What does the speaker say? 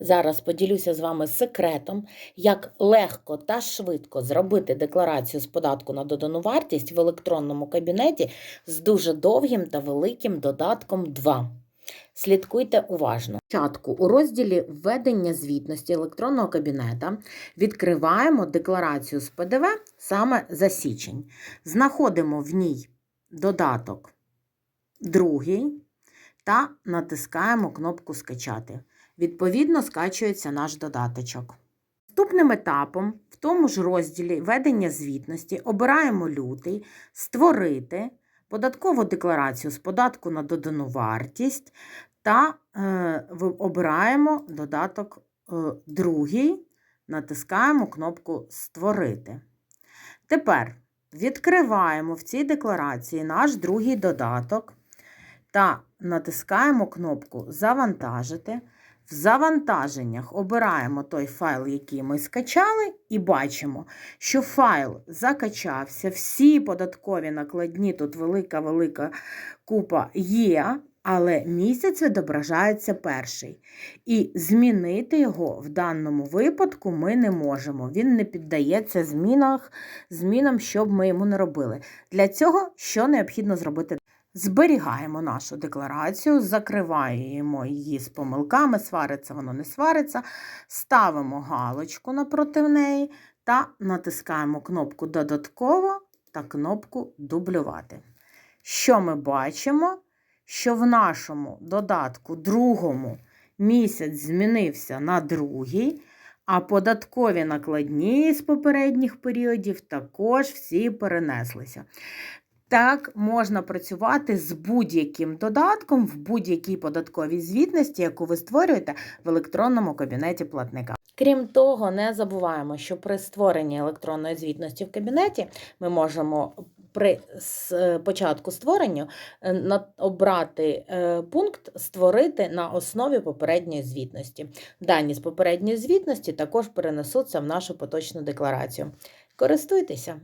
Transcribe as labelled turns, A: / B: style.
A: Зараз поділюся з вами секретом, як легко та швидко зробити декларацію з податку на додану вартість в електронному кабінеті з дуже довгим та великим додатком 2. Слідкуйте уважно. Спочатку у розділі Введення звітності електронного кабінета відкриваємо декларацію з ПДВ саме за січень. Знаходимо в ній додаток другий та натискаємо кнопку Скачати. Відповідно, скачується наш додаточок. Наступним етапом в тому ж розділі Ведення звітності обираємо лютий, створити податкову декларацію з податку на додану вартість та е, обираємо додаток е, другий, натискаємо кнопку Створити. Тепер відкриваємо в цій декларації наш другий додаток та натискаємо кнопку Завантажити. В завантаженнях обираємо той файл, який ми скачали, і бачимо, що файл закачався, всі податкові накладні, тут велика-велика купа є, але місяць відображається перший. І змінити його в даному випадку ми не можемо. Він не піддається змінах, змінам, що б ми йому не робили. Для цього що необхідно зробити? Зберігаємо нашу декларацію, закриваємо її з помилками, свариться воно не свариться, ставимо галочку напроти неї та натискаємо кнопку Додатково та кнопку Дублювати. Що ми бачимо? Що в нашому додатку другому місяць змінився на другий, а податкові накладні з попередніх періодів також всі перенеслися. Так можна працювати з будь-яким додатком в будь-якій податковій звітності, яку ви створюєте в електронному кабінеті платника. Крім того, не забуваємо, що при створенні електронної звітності в кабінеті ми можемо при е, початку створення е, обрати е, пункт Створити на основі попередньої звітності. Дані з попередньої звітності також перенесуться в нашу поточну декларацію. Користуйтеся!